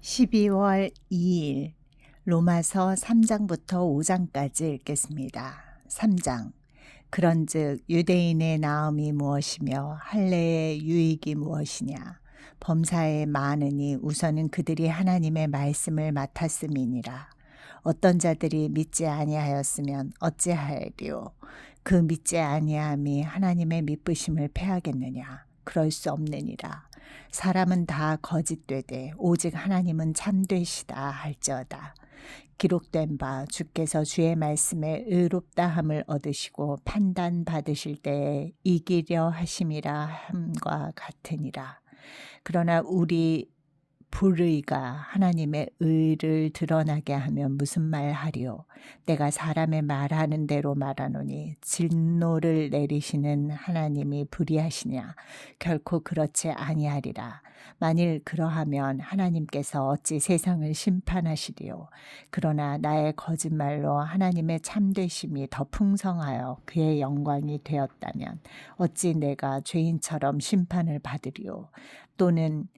12월 2일 로마서 3장부터 5장까지 읽겠습니다. 3장. 그런즉 유대인의 나음이 무엇이며 할례의 유익이 무엇이냐? 범사에 많으니 우선은 그들이 하나님의 말씀을 맡았음이니라. 어떤 자들이 믿지 아니하였으면 어찌하리요? 그 믿지 아니함이 하나님의 믿으심을 패하겠느냐? 그럴 수 없느니라 사람은 다 거짓되되 오직 하나님은 참되시다 할지어다. 기록된 바 주께서 주의 말씀에 의롭다함을 얻으시고 판단 받으실 때에 이기려 하심이라 함과 같으니라. 그러나 우리 불의가 하나님의 의를 드러나게 하면 무슨 말 하리요? 내가 사람의 말하는 대로 말하노니 진노를 내리시는 하나님이 불의하시냐? 결코 그렇지 아니하리라. 만일 그러하면 하나님께서 어찌 세상을 심판하시리요? 그러나 나의 거짓말로 하나님의 참되심이 더 풍성하여 그의 영광이 되었다면 어찌 내가 죄인처럼 심판을 받으리요? 또는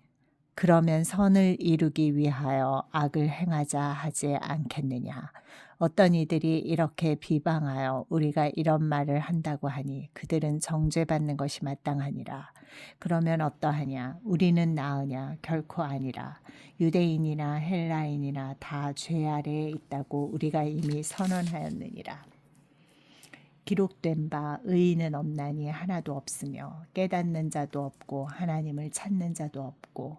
그러면 선을 이루기 위하여 악을 행하자 하지 않겠느냐. 어떤 이들이 이렇게 비방하여 우리가 이런 말을 한다고 하니 그들은 정죄받는 것이 마땅하니라. 그러면 어떠하냐? 우리는 나으냐? 결코 아니라. 유대인이나 헬라인이나 다 죄 아래에 있다고 우리가 이미 선언하였느니라. 기록된 바 의인은 없나니 하나도 없으며 깨닫는 자도 없고 하나님을 찾는 자도 없고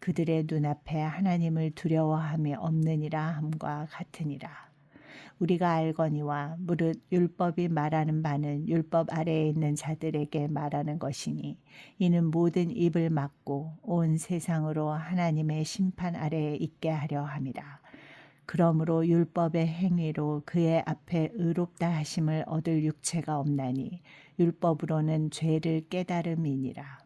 그들의 눈앞에 하나님을 두려워함이 없느니라 함과 같으니라. 우리가 알거니와 무릇 율법이 말하는 바는 율법 아래에 있는 자들에게 말하는 것이니 이는 모든 입을 막고 온 세상으로 하나님의 심판 아래에 있게 하려 함이라. 그러므로 율법의 행위로 그의 앞에 의롭다 하심을 얻을 육체가 없나니 율법으로는 죄를 깨달음이니라.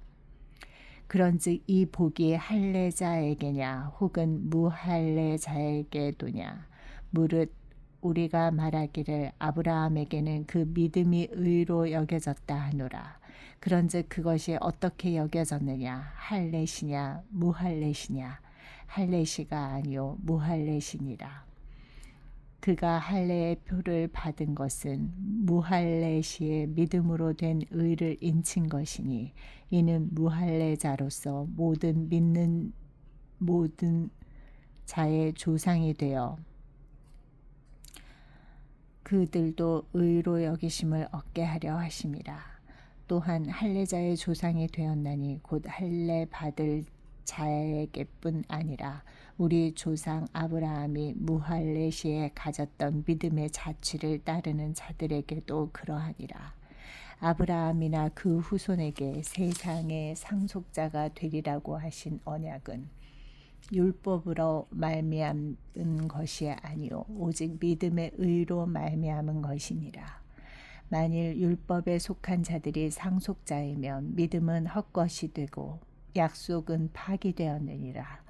그런즉 이 복이 할례자에게냐 혹은 무할례자에게도냐 무릇 우리가 말하기를 아브라함에게는 그 믿음이 의로 여겨졌다 하노라. 그런즉 그것이 어떻게 여겨졌느냐 할례시냐 무할례시냐 할례시가 아니요 무할례시니라. 그가 할례의 표를 받은 것은 무할례시의 믿음으로 된 의를 인친 것이니 이는 무할례자로서 모든 믿는 모든 자의 조상이 되어 그들도 의로 여기심을 얻게 하려 하심이라. 또한 할례자의 조상이 되었나니 곧 할례 받을 자에게뿐 아니라 우리 조상 아브라함이 무할례 시에 가졌던 믿음의 자취를 따르는 자들에게도 그러하니라. 아브라함이나 그 후손에게 세상의 상속자가 되리라고 하신 언약은 율법으로 말미암은 것이 아니요 오직 믿음의 의로 말미암은 것이니라. 만일 율법에 속한 자들이 상속자이면 믿음은 헛것이 되고 약속은 파기되었느니라.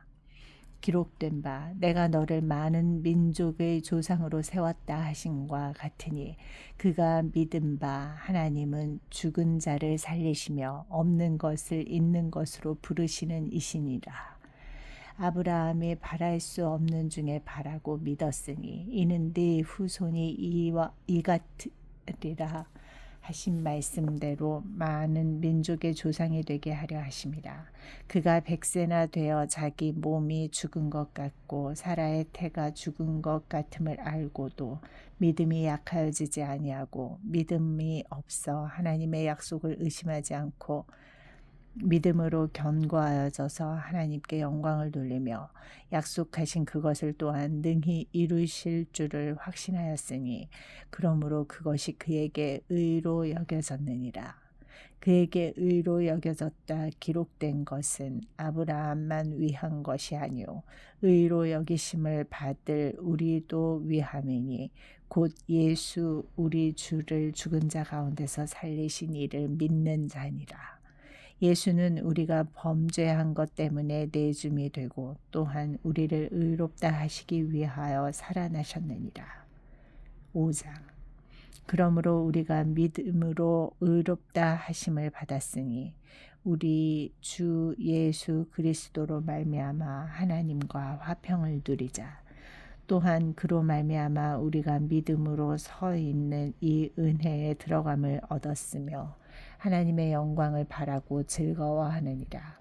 기록된 바 내가 너를 많은 민족의 조상으로 세웠다 하신과 같으니 그가 믿은 바 하나님은 죽은 자를 살리시며 없는 것을 있는 것으로 부르시는 이시니라. 아브라함이 바랄 수 없는 중에 바라고 믿었으니 이는 네 후손이 이와 이 같으리라 하신 말씀대로 많은 민족의 조상이 되게 하려 하심이라. 그가 백세나 되어 자기 몸이 죽은 것 같고 사라의 태가 죽은 것 같음을 알고도 믿음이 약하여지지 아니하고 믿음이 없어 하나님의 약속을 의심하지 않고 믿음으로 견고하여져서 하나님께 영광을 돌리며 약속하신 그것을 또한 능히 이루실 줄을 확신하였으니 그러므로 그것이 그에게 의로 여겨졌느니라. 그에게 의로 여겨졌다 기록된 것은 아브라함만 위한 것이 아니요 의로 여기심을 받을 우리도 위함이니 곧 예수 우리 주를 죽은 자 가운데서 살리신 이를 믿는 자니라. 예수는 우리가 범죄한 것 때문에 내줌이 되고 또한 우리를 의롭다 하시기 위하여 살아나셨느니라. 5장 그러므로 우리가 믿음으로 의롭다 하심을 받았으니 우리 주 예수 그리스도로 말미암아 하나님과 화평을 누리자. 또한 그로 말미암아 우리가 믿음으로 서 있는 이 은혜에 들어감을 얻었으며 하나님의 영광을 바라고 즐거워하느니라.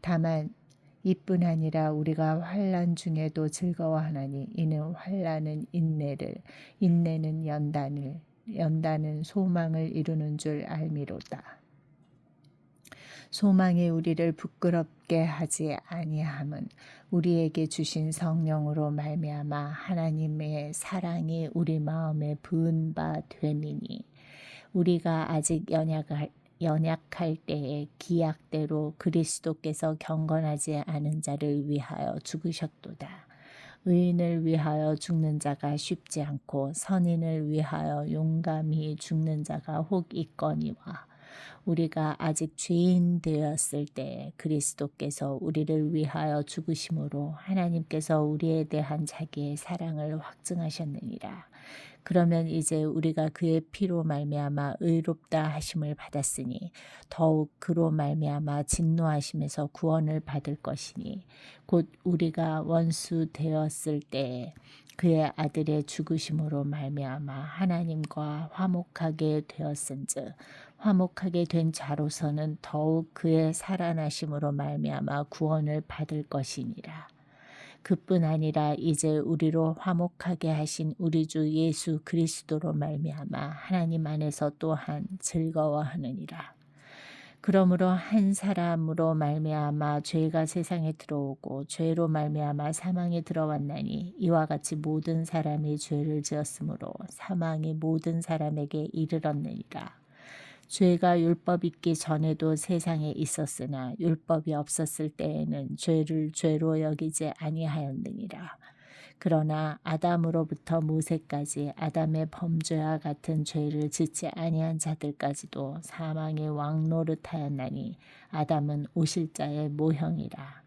다만 이뿐 아니라 우리가 환란 중에도 즐거워하나니 이는 환란은 인내를 인내는 연단을 연단은 소망을 이루는 줄 알미로다. 소망이 우리를 부끄럽게 하지 아니함은 우리에게 주신 성령으로 말미암아 하나님의 사랑이 우리 마음에 부은 바 됨이니 우리가 아직 연약할 연약할 때에 기약대로 그리스도께서 경건하지 않은 자를 위하여 죽으셨도다. 의인을 위하여 죽는 자가 쉽지 않고 선인을 위하여 용감히 죽는 자가 혹 있거니와 우리가 아직 죄인 되었을 때 그리스도께서 우리를 위하여 죽으심으로 하나님께서 우리에 대한 자기의 사랑을 확증하셨느니라. 그러면 이제 우리가 그의 피로 말미암아 의롭다 하심을 받았으니 더욱 그로 말미암아 진노하심에서 구원을 받을 것이니 곧 우리가 원수 되었을 때 그의 아들의 죽으심으로 말미암아 하나님과 화목하게 되었은즉 화목하게 된 자로서는 더욱 그의 살아나심으로 말미암아 구원을 받을 것이니라. 그뿐 아니라 이제 우리로 화목하게 하신 우리 주 예수 그리스도로 말미암아 하나님 안에서 또한 즐거워하느니라. 그러므로 한 사람으로 말미암아 죄가 세상에 들어오고 죄로 말미암아 사망에 들어왔나니 이와 같이 모든 사람이 죄를 지었으므로 사망이 모든 사람에게 이르렀느니라. 죄가 율법 있기 전에도 세상에 있었으나 율법이 없었을 때에는 죄를 죄로 여기지 아니하였느니라. 그러나 아담으로부터 모세까지 아담의 범죄와 같은 죄를 짓지 아니한 자들까지도 사망의 왕노릇하였나니 아담은 오실자의 모형이라.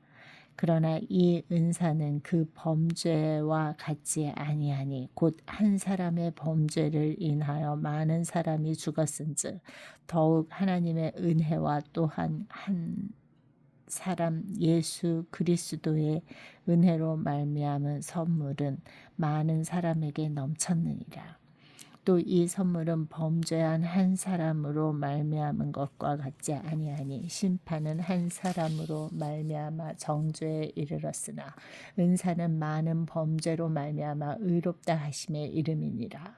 그러나 이 은사는 그 범죄와 같지 아니하니 곧 한 사람의 범죄를 인하여 많은 사람이 죽었은즉 더욱 하나님의 은혜와 또한 한 사람 예수 그리스도의 은혜로 말미암은 선물은 많은 사람에게 넘쳤느니라. 또 이 선물은 범죄한 한 사람으로 말미암은 것과 같지 아니하니 심판은 한 사람으로 말미암아 정죄에 이르렀으나 은사는 많은 범죄로 말미암아 의롭다 하심에 이름이니라.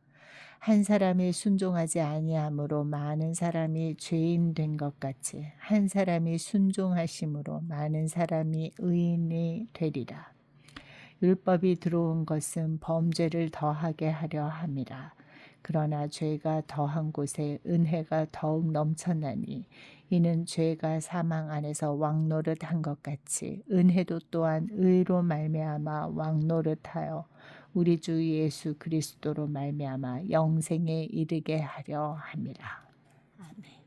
한 사람이 순종하지 아니함으로 많은 사람이 죄인 된 것 같이 한 사람이 순종하심으로 많은 사람이 의인이 되리라. 율법이 들어온 것은 범죄를 더하게 하려 함이라. 그러나 죄가 더한 곳에 은혜가 더욱 넘쳐나니 이는 죄가 사망 안에서 왕노릇한 것 같이 은혜도 또한 의로 말미암아 왕노릇하여 우리 주 예수 그리스도로 말미암아 영생에 이르게 하려 함이라. 아멘.